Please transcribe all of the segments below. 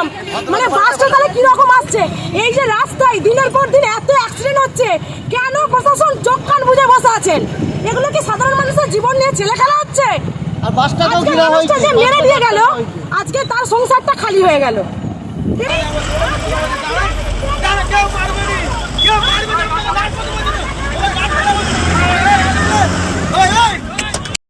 একদম মানে বাসটা তাহলে কীরকম আসছে? এই যে রাস্তায় দিনের পর দিন এত অ্যাক্সিডেন্ট হচ্ছে কেন প্রশাসন চোখ কান বুঝে বসে আছেন? এগুলো কি সাধারণ মানুষের জীবন নিয়ে ছেলে খেলা হচ্ছে? আর বাসটাকেও ঘিরা হয়েছে? যে মেরে দিয়ে গেল আজকে তার সংসারটা খালি হয়ে গেল।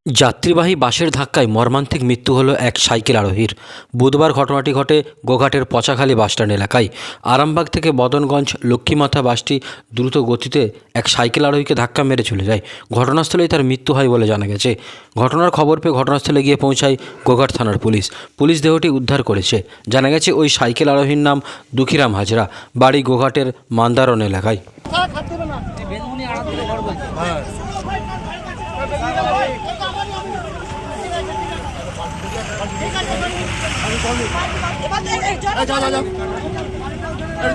যাত্রীবাহী বাসের ধাক্কায় মর্মান্তিক মৃত্যু হলো এক সাইকেল আরোহীর। বুধবার ঘটনাটি ঘটে গোঘাটের পচাখালী বাসস্ট্যান্ড এলাকায়। আরামবাগ থেকে বদনগঞ্জ লক্ষ্মীমাথা বাসটি দ্রুত গতিতে এক সাইকেল আরোহীকে ধাক্কা মেরে চলে যায়। ঘটনাস্থলেই তার মৃত্যু হয় বলে জানা গেছে। ঘটনার খবর পেয়ে ঘটনাস্থলে গিয়ে পৌঁছায় গোঘাট থানার পুলিশ। পুলিশ দেহটি উদ্ধার করেছে। জানা গেছে ওই সাইকেল আরোহীর নাম দুঃখীরাম হাজরা। বাড়ি গোঘাটের মান্দারন এলাকায়। এই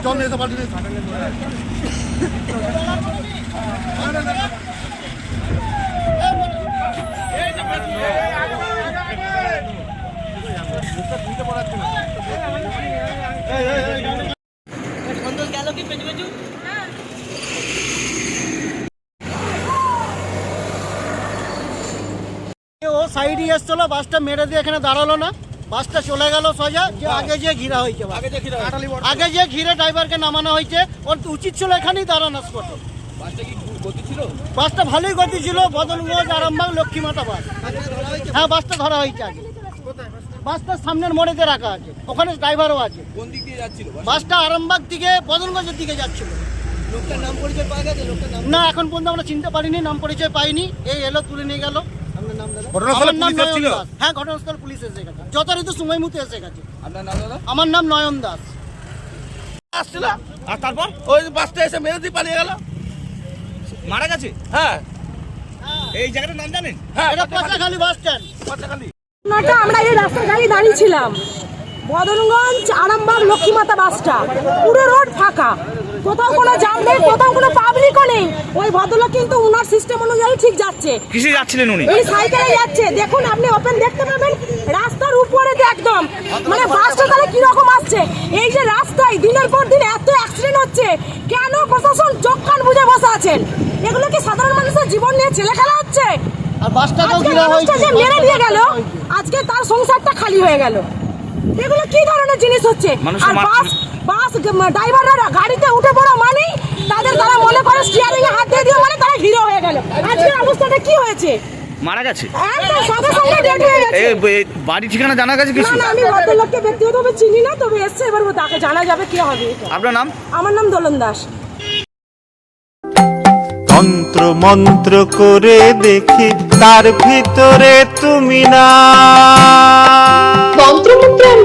জল নিয়ে বালতি নিয়ে এসো। সাইডে এসছিল বাসটা মেরে দিয়ে এখানে দাঁড়াল না। বাসটা চলে গেল সোজা যে আগে যে ঘিরা হয়েছে। আগে যে ঘিরে ড্রাইভারকে নামানো হয়েছে ওর তো উচিত ছিল এখানেই দাঁড়ানো স্পটে বাসটা ভালোই গতি ছিল বদলগঞ্জ আরামবাগ লক্ষ্মীমাতা বাস। হ্যাঁ বাসটা ধরা হয়েছে আগে। বাসটা সামনের মোড়েতে রাখা আছে ওখানে ড্রাইভারও আছে। কোন দিক দিয়ে যাচ্ছিল বাসটা? আরামবাগ থেকে বদলগঞ্জের দিকে যাচ্ছিল। লোকটার নাম পরিচয় পাওয়া গেছে? লোকটার নাম না এখন পর্যন্ত আমরা চিনতে পারিনি নাম পরিচয় পাইনি। এই এলো তুলে নিয়ে গেল। আপনার নাম দাদা? আমার নাম নয়ন দাস। হ্যাঁ ঘটনাস্থল পুলিশ এসে গেছে যথারীতি সময় মতো এসে গেছে আপনার নাম দাদা? আমার নাম নয়ন দাস। আসছিল? আর তারপর? ওই বাসটা এসে মেরে দিয়ে পালিয়ে গেল। মারা গেছে? হ্যাঁ। এই জায়গাটার নাম জানেন? হ্যাঁ এটা পচাখালী বাস স্ট্যান্ড। পচাখালি ঘটনাটা আমরা এই রাস্তায় দাঁড়িয়ে দাঁড়িয়েছিলাম বদনগঞ্জ আরামবাগ লক্ষ্মীমাতা বাসটা। পুরো রোড ফাঁকা। কোথাও কোনো জাম নেই কোথাও কোনো পাবলিকও নেই। ওই ভদ্রলোক কিন্তু উনার সিস্টেম অনুযায়ী ঠিক যাচ্ছে। কিসে যাচ্ছিলেন উনি? এই সাইকেলে যাচ্ছে। দেখুন আপনি ওপেন দেখতে পাবেন রাস্তার উপরে একদম মানে বাসটা তাহলে কীরকম আসছে? এই যে রাস্তায় দিনের পর দিন এত অ্যাক্সিডেন্ট হচ্ছে কেন প্রশাসন চোখ কান বুঝে বসে আছেন? এগুলো কি সাধারণ মানুষের জীবন নিয়ে ছেলে খেলা হচ্ছে? আর বাসটাকেও ঘিরা হয়েছে। মেরে দিয়ে গেল আজকে তার সংসারটা খালি হয়ে গেল। এগুলো কি ধরনের জিনিস হচ্ছে? আর বাস বাস ড্রাইভাররা গাড়িতে উঠে পড়া মানেই তাদের তারা মনে করে স্টিয়ারিং এ হাত দিয়ে দিয়ে মানে তারা হিরো হয়ে গেল। আজকে অবস্থাটা কি হয়েছে? মারা গেছে। হয়ে বাড়ি ঠিকানা জানা গেছে কিছু? না আমি ভদ্রলোককে ব্যক্তিগতভাবে চিনি না তবে এসছে এবার তাকে জানা যাবে কি হবে আপনার নাম? আমার নাম দোলন দাস। তন্ত্র মন্ত্র করে দেখি তার ভিতরে তুমি না।